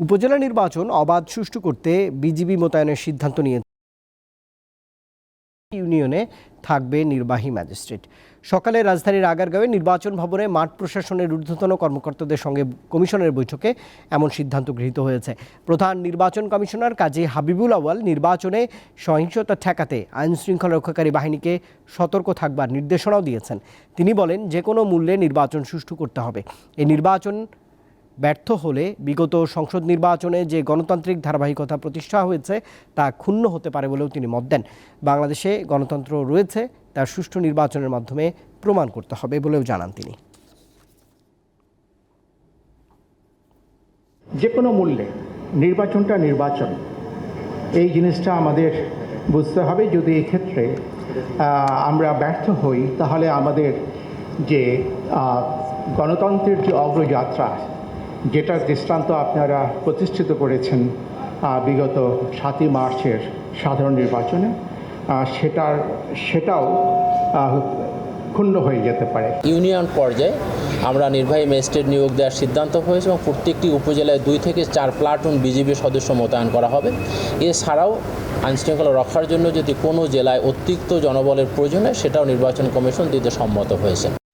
উপজেলা নির্বাচন অবাধ সুষ্ঠু করতে বিজিবি মোতায়েনের সিদ্ধান্ত নিয়ে ইউনিয়নে থাকবে নির্বাহী ম্যাজিস্ট্রেট। সকালে রাজধানীর আগারগাঁওয়ে নির্বাচন ভবনে মাঠ প্রশাসনের ঊর্ধ্বতন কর্মকর্তাদের সঙ্গে কমিশনের বৈঠকে এমন সিদ্ধান্ত গৃহীত হয়েছে। প্রধান নির্বাচন কমিশনার কাজী হাবিবুল আওয়াল নির্বাচনে সহিংসতা ঠেকাতে আইন শৃঙ্খলা রক্ষাকারী বাহিনীকে সতর্ক থাকবার নির্দেশনাও দিয়েছেন। তিনি বলেন, যে কোনো মূল্যে নির্বাচন সুষ্ঠু করতে হবে। এই নির্বাচন ব্যর্থ হলে বিগত সংসদ নির্বাচনে যে গণতান্ত্রিক ধারাবাহিকতা প্রতিষ্ঠা হয়েছে, তা ক্ষুণ্ণ হতে পারে বলেও তিনি মত দেন। বাংলাদেশে গণতন্ত্র রয়েছে, তার সুষ্ঠু নির্বাচনের মাধ্যমে প্রমাণ করতে হবে বলেও জানান তিনি। যে কোনো মূল্যে নির্বাচনটা নির্বাচন। এই জিনিসটা আমাদের বুঝতে হবে, যদি এক্ষেত্রে আমরা ব্যর্থ হই, তাহলে আমাদের যে গণতন্ত্রের যে অগ্রযাত্রা যেটার দৃষ্টান্ত আপনারা প্রতিষ্ঠিত করেছেন বিগত সাতই মার্চের সাধারণ নির্বাচনে সেটার, সেটাও ক্ষুণ্ণ হয়ে যেতে পারে। ইউনিয়ন পর্যায়ে আমরা নির্বাহী ম্যাজিস্ট্রেট নিয়োগ দেওয়ার সিদ্ধান্ত হয়েছে এবং প্রত্যেকটি উপজেলায় দুই থেকে চার প্লাটুন বিজিবি সদস্য মোতায়েন করা হবে। এছাড়াও আইনশৃঙ্খলা রক্ষার জন্য যদি কোনো জেলায় অতিরিক্ত জনবলের প্রয়োজন হয়, সেটাও নির্বাচন কমিশন দিতে সম্মত হয়েছে।